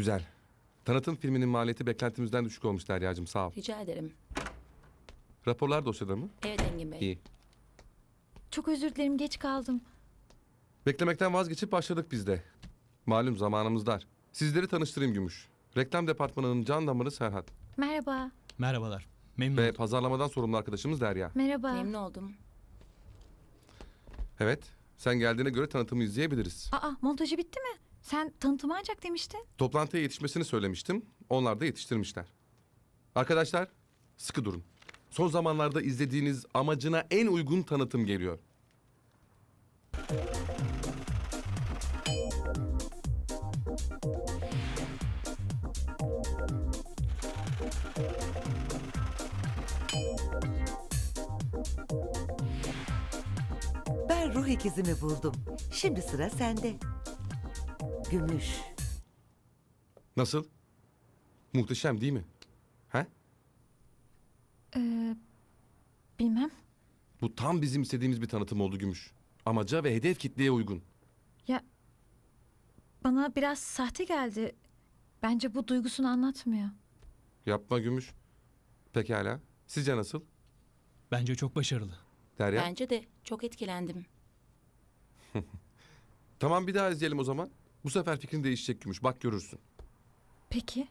Güzel. Tanıtım filminin maliyeti beklentimizden düşük olmuş Derya'cığım sağ ol. Rica ederim. Raporlar dosyada mı? Evet Engin Bey. İyi. Çok özür dilerim geç kaldım. Beklemekten vazgeçip başladık biz de. Malum zamanımız dar. Sizleri tanıştırayım Gümüş. Reklam departmanının can damarı Serhat. Merhaba. Merhabalar. Memnun Ve oldum. pazarlamadan sorumlu arkadaşımız Derya. Merhaba. Memnun oldum. Evet. Sen geldiğine göre tanıtımı izleyebiliriz. Aa montajı bitti mi? Sen tanıtımı ancak demiştin. Toplantıya yetişmesini söylemiştim. Onlar da yetiştirmişler. Arkadaşlar sıkı durun. Son zamanlarda izlediğiniz amacına en uygun tanıtım geliyor. Ben ruh ikizimi buldum. Şimdi sıra sende. Gümüş. Nasıl? Muhteşem değil mi? He? Ee, bilmem. Bu tam bizim istediğimiz bir tanıtım oldu Gümüş. Amaca ve hedef kitleye uygun. Ya bana biraz sahte geldi. Bence bu duygusunu anlatmıyor. Yapma Gümüş. Pekala. Sizce nasıl? Bence çok başarılı. Derya? Bence de çok etkilendim. Tamam bir daha izleyelim o zaman. Bu sefer fikrin değişecek Gümüş. Bak görürsün. Peki.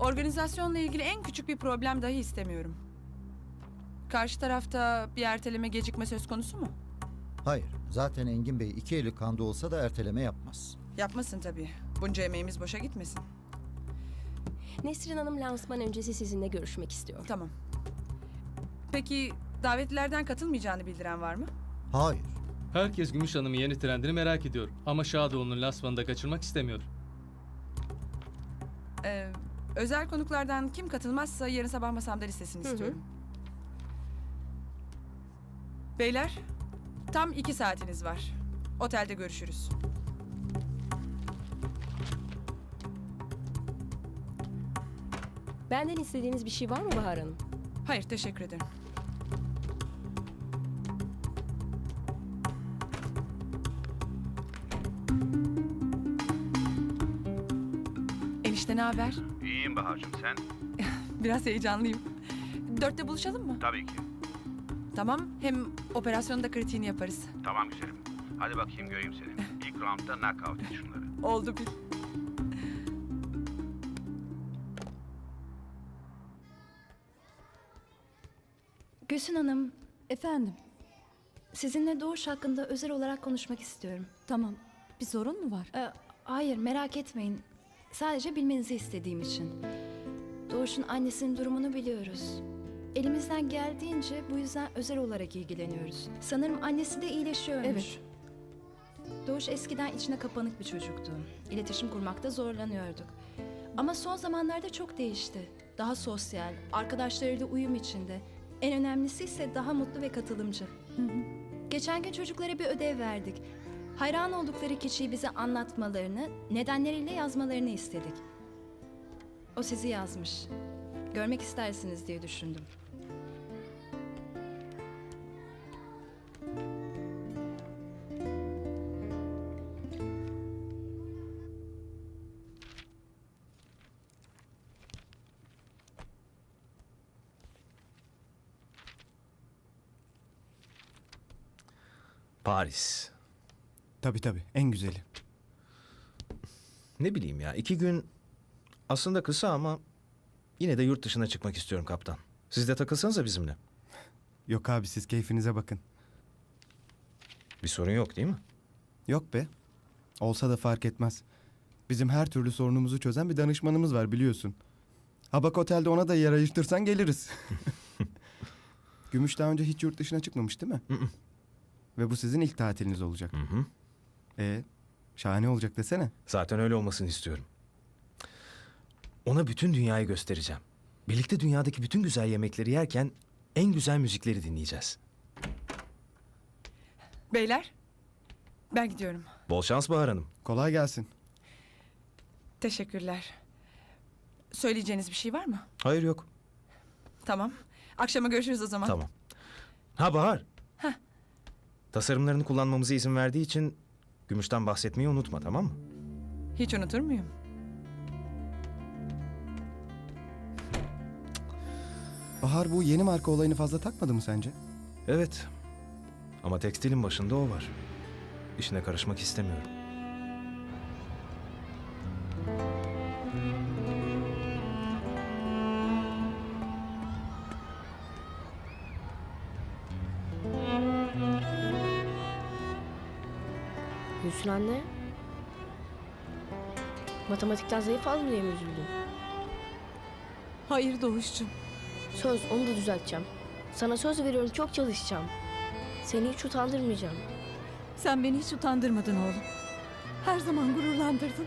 Organizasyonla ilgili en küçük bir problem dahi istemiyorum. Karşı tarafta bir erteleme gecikme söz konusu mu? Hayır. Zaten Engin Bey iki eli kanda olsa da erteleme yapmaz. Yapmasın tabii. Bunca emeğimiz boşa gitmesin. Nesrin Hanım lansman öncesi sizinle görüşmek istiyor. Tamam. Peki davetlilerden katılmayacağını bildiren var mı? Hayır. Herkes Gümüş Hanım'ın yeni trendini merak ediyor. Ama Şadoğlu'nun lansmanını da kaçırmak istemiyor. Ee, özel konuklardan kim katılmazsa yarın sabah masamda listesini istiyorum. Beyler, tam iki saatiniz var. Otelde görüşürüz. Benden istediğiniz bir şey var mı Bahar Hanım? Hayır, teşekkür ederim. Enişte ne haber? İyiyim Bahar'cığım sen? Biraz heyecanlıyım. Dörtte buluşalım mı? Tabii ki. Tamam, hem operasyonda kritiğini yaparız. Tamam güzelim. Hadi bakayım göreyim seni. İlk roundda knockout et şunları. Oldu bir. Gülsün Hanım. Efendim. Sizinle Doğuş hakkında özel olarak konuşmak istiyorum. Tamam. Bir sorun mu var? Ee, hayır merak etmeyin. Sadece bilmenizi istediğim için. Doğuş'un annesinin durumunu biliyoruz. Elimizden geldiğince bu yüzden özel olarak ilgileniyoruz. Sanırım annesi de iyileşiyormuş. Evet. Doğuş eskiden içine kapanık bir çocuktu. İletişim kurmakta zorlanıyorduk. Ama son zamanlarda çok değişti. Daha sosyal, arkadaşlarıyla uyum içinde. En önemlisi ise daha mutlu ve katılımcı. Geçen gün çocuklara bir ödev verdik. Hayran oldukları kişiyi bize anlatmalarını, nedenleriyle yazmalarını istedik. O sizi yazmış. Görmek istersiniz diye düşündüm. Paris. Tabii tabii en güzeli. Ne bileyim ya iki gün aslında kısa ama yine de yurt dışına çıkmak istiyorum kaptan. Siz de takılsanıza bizimle. Yok abi siz keyfinize bakın. Bir sorun yok değil mi? Yok be. Olsa da fark etmez. Bizim her türlü sorunumuzu çözen bir danışmanımız var biliyorsun. Habak Otel'de ona da yer ayırtırsan geliriz. Gümüş daha önce hiç yurt dışına çıkmamış değil mi? Ve bu sizin ilk tatiliniz olacak. Hı hı. E şahane olacak desene. Zaten öyle olmasını istiyorum. Ona bütün dünyayı göstereceğim. Birlikte dünyadaki bütün güzel yemekleri yerken en güzel müzikleri dinleyeceğiz. Beyler, ben gidiyorum. Bol şans Bahar Hanım. Kolay gelsin. Teşekkürler. Söyleyeceğiniz bir şey var mı? Hayır yok. Tamam. Akşama görüşürüz o zaman. Tamam. Ha Bahar. Tasarımlarını kullanmamıza izin verdiği için gümüşten bahsetmeyi unutma tamam mı? Hiç unutur muyum? Bahar bu yeni marka olayını fazla takmadı mı sence? Evet. Ama tekstilin başında o var. İşine karışmak istemiyorum. Gülsün anne. Matematikten zayıf mı diye mi üzüldün? Hayır Doğuş'cum. Söz onu da düzelteceğim. Sana söz veriyorum çok çalışacağım. Seni hiç utandırmayacağım. Sen beni hiç utandırmadın oğlum. Her zaman gururlandırdın.